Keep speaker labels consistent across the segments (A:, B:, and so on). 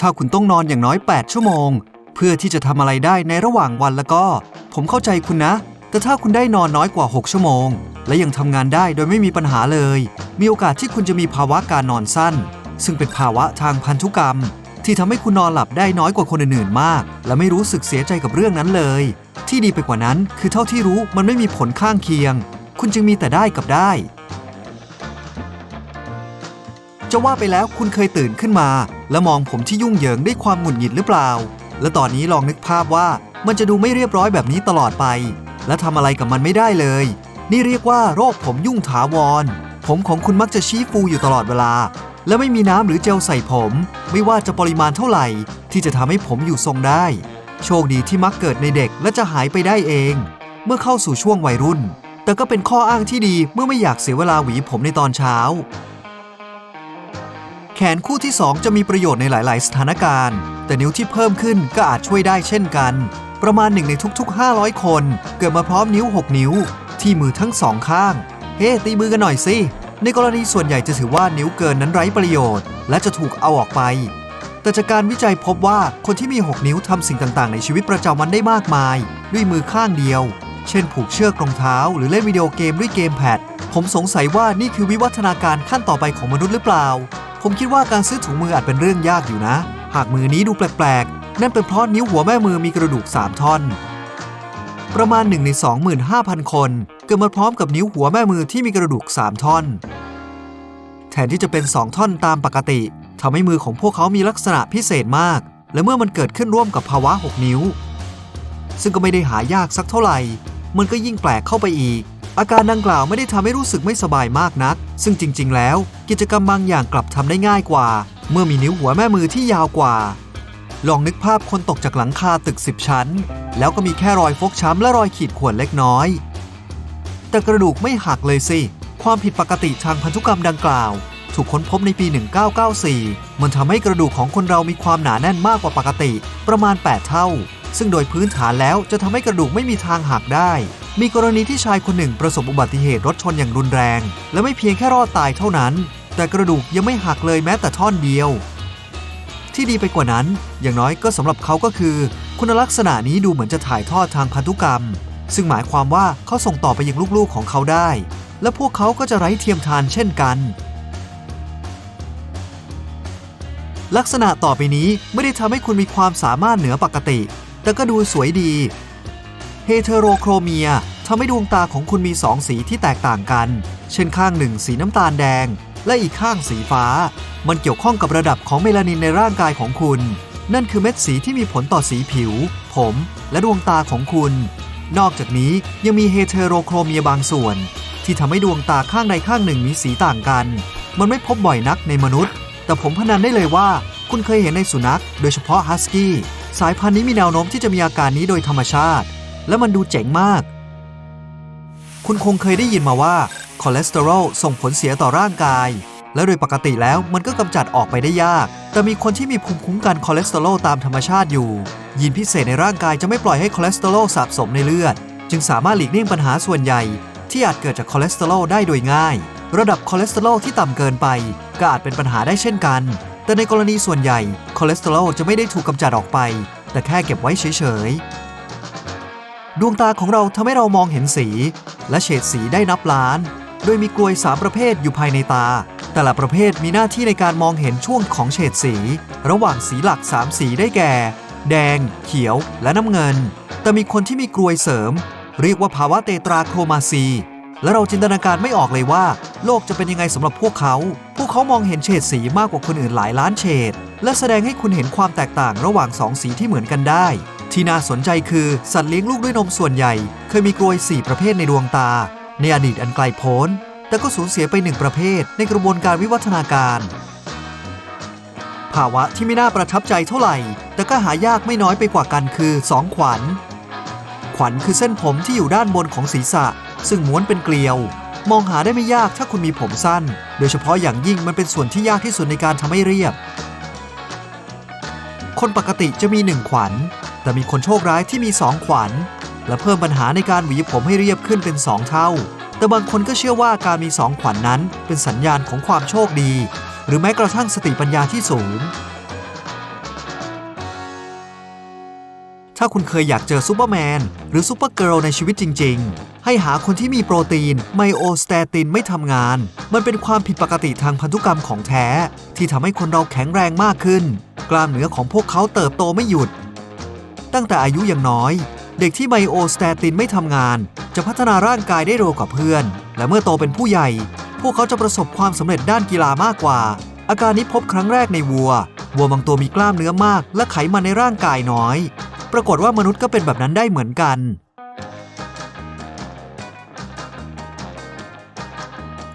A: ถ้าคุณต้องนอนอย่างน้อย 8 ชั่วโมง เพื่อที่จะทำอะไรได้ในระหว่างวันแล้วก็ ผมเข้าใจคุณนะ แต่ถ้าคุณได้นอนน้อยกว่า 6 ชั่วโมง และยังทำงานได้โดยไม่มีปัญหาเลย มีโอกาสที่คุณจะมีภาวะการนอนสั้น ซึ่งเป็นภาวะทางพันธุกรรม ที่ทำให้คุณนอนหลับได้น้อยกว่าคนอื่นๆมาก และไม่รู้สึกเสียใจกับเรื่องนั้นเลย ที่ดีไปกว่านั้น คือเท่าที่รู้มันไม่มีผลข้างเคียง คุณจึงมีแต่ได้กับได้ จะว่าไปแล้วคุณเคยตื่นขึ้นมา แล้วมองผมที่ยุ่งเหยิงด้วยความหงุดหงิดหรือเปล่า และตอนนี้ลองนึกภาพว่ามันจะดูไม่เรียบร้อยแบบนี้ตลอดไป และทำอะไรกับมันไม่ได้เลย นี่เรียกว่าโรคผมยุ่งถาวร ผมของคุณมักจะชี้ฟูอยู่ตลอดเวลา และไม่มีน้ำหรือเจลใส่ผม ไม่ว่าจะปริมาณเท่าไหร่ ที่จะทำให้ผมอยู่ทรงได้ โชคดีที่มักเกิดในเด็กและจะหายไปได้เอง เมื่อเข้าสู่ช่วงวัยรุ่น แต่ก็เป็นข้ออ้างที่ดีเมื่อไม่อยากเสียเวลาหวีผมในตอนเช้า แขนคู่ที่ 2 จะมีประโยชน์ในหลาย ๆ สถานการณ์ แต่นิ้วที่เพิ่มขึ้นก็อาจช่วยได้เช่นกัน ประมาณหนึ่งในทุกๆ 500 คน เกิดมาพร้อมนิ้ว 6 นิ้ว ที่มือทั้งสองข้าง เฮ้ ตีมือกันหน่อยสิ ในกรณีส่วนใหญ่จะถือว่านิ้วเกินนั้นไร้ประโยชน์ และจะถูกเอาออกไป แต่จากการวิจัยพบว่าคนที่มี 6 นิ้วทำสิ่งต่าง ๆ ในชีวิตประจำวันได้มากมาย ด้วยมือข้างเดียว เช่น ผูกเชือกรองเท้า หรือเล่นวิดีโอเกมด้วยเกมแพดผมสงสัยว่านี่คือวิวัฒนาการขั้นต่อไปของมนุษย์หรือเปล่า ผมคิดว่าการซื้อถุงมืออาจเป็นเรื่องยากอยู่นะ หากมือนี้ดูแปลกๆ นั่นเป็นเพราะนิ้วหัวแม่มือมีกระดูก 3 ท่อน ประมาณ1ใน25,000 คนเกิดมาพร้อมกับนิ้วหัวแม่มือที่มีกระดูก 3 ท่อน แทนที่จะเป็น 2 ท่อนตามปกติทำให้มือของพวกเขามีลักษณะพิเศษมาก และเมื่อมันเกิดขึ้นร่วมกับภาวะ 6 นิ้ว ซึ่งก็ไม่ได้หายากสักเท่าไหร่ มันก็ยิ่งแปลกเข้าไปอีก อาการดังกล่าวไม่ได้ทำให้รู้สึกไม่สบายมากนัก ซึ่งจริง ๆ แล้ว กิจกรรมบางอย่างกลับทำได้ง่ายกว่า เมื่อมีนิ้วหัวแม่มือที่ยาวกว่า ลองนึกภาพคนตกจากหลังคาตึก 10 ชั้น แล้วก็มีแค่รอยฟกช้ำและรอยขีดข่วนเล็กน้อย แต่กระดูกไม่หักเลยสิ ความผิดปกติทางพันธุกรรมดังกล่าว ถูกค้นพบในปี 1994 มันทำให้กระดูกของคนเรามีความหนาแน่นมากกว่าปกติ ประมาณ 8 เท่า ซึ่งโดยพื้นฐานแล้วจะทำให้กระดูกไม่มีทางหักได้ มีกรณีที่ชายคนหนึ่งประสบอุบัติเหตุรถชนอย่างรุนแรง และไม่เพียงแค่รอดตายเท่านั้น แต่กระดูกยังไม่หักเลยแม้แต่ท่อนเดียว ที่ดีไปกว่านั้น อย่างน้อยก็สำหรับเขาก็คือ คุณลักษณะนี้ดูเหมือนจะถ่ายทอดทางพันธุกรรม ซึ่งหมายความว่าเขาส่งต่อไปยังลูกๆของเขาได้ และพวกเขาก็จะไร้เทียมทานเช่นกัน ลักษณะต่อไปนี้ไม่ได้ทำให้คุณมีความสามารถเหนือปกติ แต่ก็ดูสวยดี เฮเทโรโครเมียทำให้ดวงตาของคุณมีสองสีที่แตกต่างกัน เช่นข้างหนึ่งสีน้ำตาลแดง และอีกข้างสีฟ้า มันเกี่ยวข้องกับระดับของเมลานินในร่างกายของคุณ นั่นคือเม็ดสีที่มีผลต่อสีผิว ผม และดวงตาของคุณ นอกจากนี้ยังมีเฮเทโรโครเมียบางส่วน ที่ทำให้ดวงตาข้างใดข้างหนึ่งมีสีต่างกัน มันไม่พบบ่อยนักในมนุษย์ แต่ผมพนันได้เลยว่า คุณเคยเห็นในสุนัข โดยเฉพาะฮัสกี้สายพันธุ์นี้มีแนวโน้มที่จะมีอาการนี้โดยธรรมชาติ และมันดูเจ๋งมาก คุณคงเคยได้ยินมาว่าคอเลสเตอรอลส่งผลเสียต่อร่างกาย และโดยปกติแล้วมันก็กำจัดออกไปได้ยาก แต่มีคนที่มีภูมิคุ้มกันคอเลสเตอรอลตามธรรมชาติอยู่ ยีนพิเศษในร่างกายจะไม่ปล่อยให้คอเลสเตอรอลสะสมในเลือด จึงสามารถหลีกเลี่ยงปัญหาส่วนใหญ่ ที่อาจเกิดจากคอเลสเตอรอลได้โดยง่าย ระดับคอเลสเตอรอลที่ต่ำเกินไป ก็อาจเป็นปัญหาได้เช่นกัน แต่ในกรณีส่วนใหญ่คอเลสเตอรอลจะไม่ได้ถูกกำจัดออกไป แต่แค่เก็บไว้เฉยๆ ดวงตาของเราทำให้เรามองเห็นสี และเฉดสีได้นับล้าน โดยมีกลวย 3 ประเภทอยู่ภายในตา แต่ละประเภทมีหน้าที่ในการมองเห็นช่วงของเฉดสี ระหว่างสีหลัก 3 สีได้แก่ แดง เขียว และน้ำเงิน แต่มีคนที่มีกลวยเสริม เรียกว่าภาวะเตตราโครมาซี และเราจินตนาการไม่ออกเลยว่า โลกจะเป็นยังไงสำหรับพวกเขา พวกเขามองเห็นเฉดสีมากกว่าคนอื่นหลายล้านเฉดและแสดงให้คุณเห็นความแตกต่างระหว่างสองสีที่เหมือนกันได้ ที่น่าสนใจคือสัตว์เลี้ยงลูกด้วยนมส่วนใหญ่ เคยมีกลวย 4 ประเภทในดวงตา ในอดีตอันไกลโพ้น แต่ก็สูญเสียไปหนึ่งประเภท ในกระบวนการวิวัฒนาการ ภาวะที่ไม่น่าประทับใจเท่าไหร่ แต่ก็หายากไม่น้อยไปกว่ากันคือ 2 ขวัญ ขวัญคือเส้นผมที่อยู่ด้านบนของศีรษะ ซึ่งม้วนเป็นเกลียว มองหาได้ไม่ยากถ้าคุณมีผมสั้น โดยเฉพาะอย่างยิ่งมันเป็นส่วนที่ยากที่สุดในการทำให้เรียบ คนปกติจะมีหนึ่งขวัญ แต่มีคนโชคร้ายที่มีสองขวัญ และเพิ่มปัญหาในการหวีผมให้เรียบขึ้นเป็นสองเท่า แต่บางคนก็เชื่อว่าการมีสองขวัญนนั้นเป็นสัญญาณของความโชคดี หรือแม้กระทั่งสติปัญญาที่สูง ถ้าคุณเคยอยากเจอซูเปอร์แมน หรือซูเปอร์เกิร์ลในชีวิตจริง ๆ ให้หาคนที่มีโปรตีนไมโอสเตตินไม่ทำงาน มันเป็นความผิดปกติทางพันธุกรรมของแท้ ที่ทำให้คนเราแข็งแรงมากขึ้น กล้ามเนื้อของพวกเขาเติบโตไม่หยุด ตั้งแต่อายุยังน้อย เด็กที่ไมโอสเตตินไม่ทำงาน จะพัฒนาร่างกายได้เร็วกว่าเพื่อน และเมื่อโตเป็นผู้ใหญ่ พวกเขาจะประสบความสำเร็จด้านกีฬามากกว่า อาการนี้พบครั้งแรกในวัว วัวบางตัวมีกล้ามเนื้อมาก และไขมันในร่างกายน้อย ปรากฏว่ามนุษย์ก็เป็นแบบนั้นได้เหมือนกัน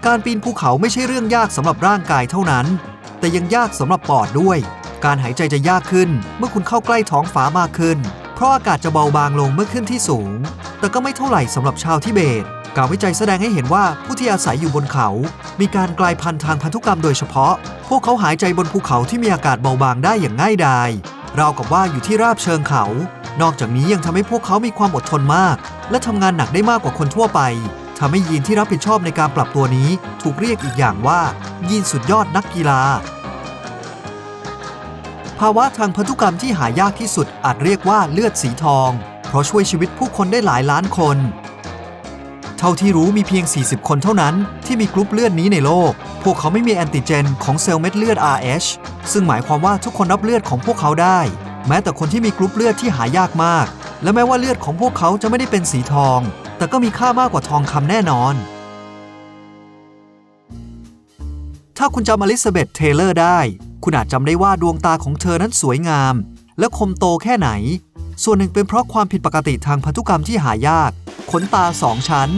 A: การปีนภูเขาไม่ใช่เรื่องยากสำหรับร่างกายเท่านั้น แต่ยังยากสำหรับปอดด้วย การหายใจจะยากขึ้น เมื่อคุณเข้าใกล้ท้องฟ้ามากขึ้น เพราะอากาศจะเบาบางลงเมื่อขึ้นที่สูง แต่ก็ไม่เท่าไหร่สำหรับชาวทิเบต การวิจัยแสดงให้เห็นว่าผู้ที่อาศัยอยู่บนเขา มีการกลายพันธุ์ทางพันธุกรรมโดยเฉพาะ พวกเขาหายใจบนภูเขาที่มีอากาศเบาบางได้อย่างง่ายดายราวกับว่าอยู่ที่ราบเชิงเขา นอกจากนี้ยังทำให้พวกเขามีความอดทนมาก และทำงานหนักได้มากกว่าคนทั่วไปทำให้ยีนที่รับผิดชอบในการปรับตัวนี้ ถูกเรียกอีกอย่างว่า ยีนสุดยอดนักกีฬา ภาวะทางพันธุกรรมที่หายากที่สุดอาจเรียกว่าเลือดสีทอง เพราะช่วยชีวิตผู้คนได้หลายล้านคน เท่าที่รู้มีเพียง 40 คนเท่านั้นที่มีกรุ๊ปเลือดนี้ในโลก พวกเขาไม่มีแอนติเจนของเซลล์เม็ดเลือด Rh ซึ่งหมายความว่าทุกคนรับเลือดของพวกเขาได้ แม้แต่คนที่มีกรุ๊ปเลือดที่หายากมาก และแม้ว่าเลือดของพวกเขาจะไม่ได้เป็นสีทอง แต่ก็มีค่ามากกว่าทองคำแน่นอนถ้าคุณจำอลิซาเบธเทเลอร์ได้ คุณอาจจำได้ว่าดวงตาของเธอนั้นสวยงาม และคมโตแค่ไหน ส่วนหนึ่งเป็นเพราะความผิดปกติทางพันธุกรรมที่หายาก ขนตาสองชั้น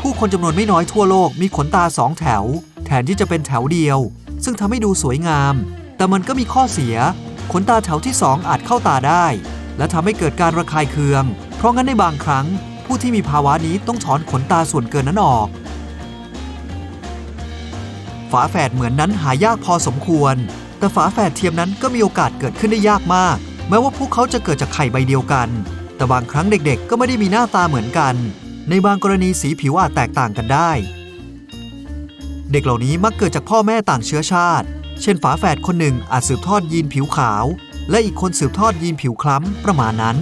A: ผู้คนจำนวนไม่น้อยทั่วโลกมีขนตาสองแถว แทนที่จะเป็นแถวเดียว ซึ่งทำให้ดูสวยงาม แต่มันก็มีข้อเสีย ขนตาแถวที่สองอาจเข้าตาได้ และทำให้เกิดการระคายเคือง เพราะงั้นในบางครั้ง ผู้ที่มีภาวะนี้ต้องถอนขนตาส่วนเกินนั้นออก ฝาแฝดเหมือนนั้นหายากพอสมควร แต่ฝาแฝดเทียมนั้นก็มีโอกาสเกิดขึ้นได้ยากมาก แม้ว่าพวกเขาจะเกิดจากไข่ใบเดียวกัน แต่บางครั้งเด็กๆ ก็ไม่ได้มีหน้าตาเหมือนกัน ในบางกรณีสีผิวอาจแตกต่างกันได้ เด็กเหล่านี้มักเกิดจากพ่อแม่ต่างเชื้อชาติ เช่น ฝาแฝดคนหนึ่งอาจสืบทอดยีนผิวขาว และอีกคนสืบทอดยีนผิวคล้ำประมาณนั้น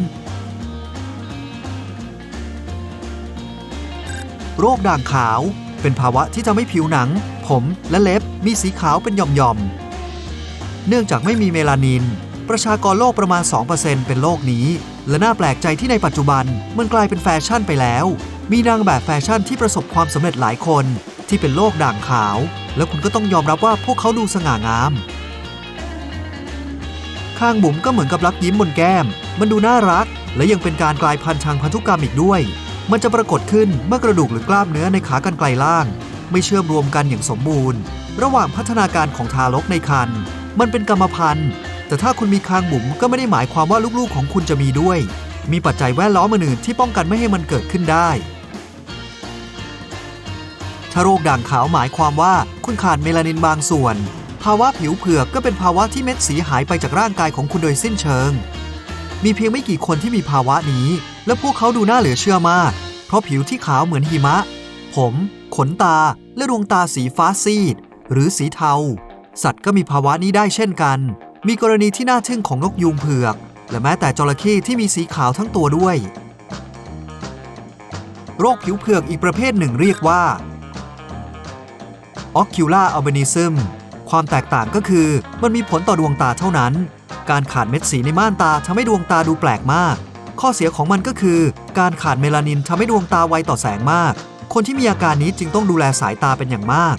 A: โรคด่างขาว เป็นภาวะที่ทำให้ผิวหนัง ผมและเล็บมีสีขาวเป็นหย่อมๆ เนื่องจากไม่มีเมลานิน ประชากรโลกประมาณ 2%เป็นโรคนี้ และน่าแปลกใจที่ในปัจจุบันมันกลายเป็นแฟชั่นไปแล้ว มีนางแบบแฟชั่นที่ประสบความสำเร็จหลายคน ที่เป็นโรคด่างขาว แล้วคุณก็ต้องยอมรับว่าพวกเขาดูสง่างาม ข้างบุ๋มก็เหมือนกับรักยิ้มบนแก้ม มันดูน่ารัก และยังเป็นการกลายพันธุ์ทางพันธุกรรมอีกด้วย มันจะปรากฏขึ้นเมื่อกระดูกหรือกล้ามเนื้อในขากรรไกรล่าง ไม่เชื่อมรวมกันอย่างสมบูรณ์ ระหว่างพัฒนาการของทารกในครรภ์มันเป็นกรรมพันธุ์ แต่ถ้าคุณมีคางบุ๋มก็ไม่ได้หมายความว่าลูกๆของคุณจะมีด้วย มีปัจจัยแวดล้อมอื่นที่ป้องกันไม่ให้มันเกิดขึ้นได้ถ้าโรคด่างขาวหมายความว่าคุณขาดเมลานินบางส่วน ภาวะผิวเผือกก็เป็นภาวะที่เม็ดสีหายไปจากร่างกายของคุณโดยสิ้นเชิง มีเพียงไม่กี่คนที่มีภาวะนี้ และพวกเขาดูน่าเหลือเชื่อมาก เพราะผิวที่ขาวเหมือนหิมะ ผม ขนตา และดวงตาสีฟ้าซีด หรือสีเทา สัตว์ก็มีภาวะนี้ได้เช่นกัน มีกรณีที่น่าทึ่งของนกยูงเผือก และแม้แต่จระเข้ที่มีสีขาวทั้งตัวด้วย โรคผิวเผือกอีกประเภทหนึ่งเรียกว่า ocular albinism ความแตกต่างก็คือมันมีผลต่อดวงตาเท่านั้น การขาดเม็ดสีในม่านตาทำให้ดวงตาดูแปลกมาก ข้อเสียของมันก็คือ การขาดเมลานินทำให้ดวงตาไวต่อแสงมาก คนที่มีอาการนี้จึงต้องดูแลสายตาเป็นอย่างมาก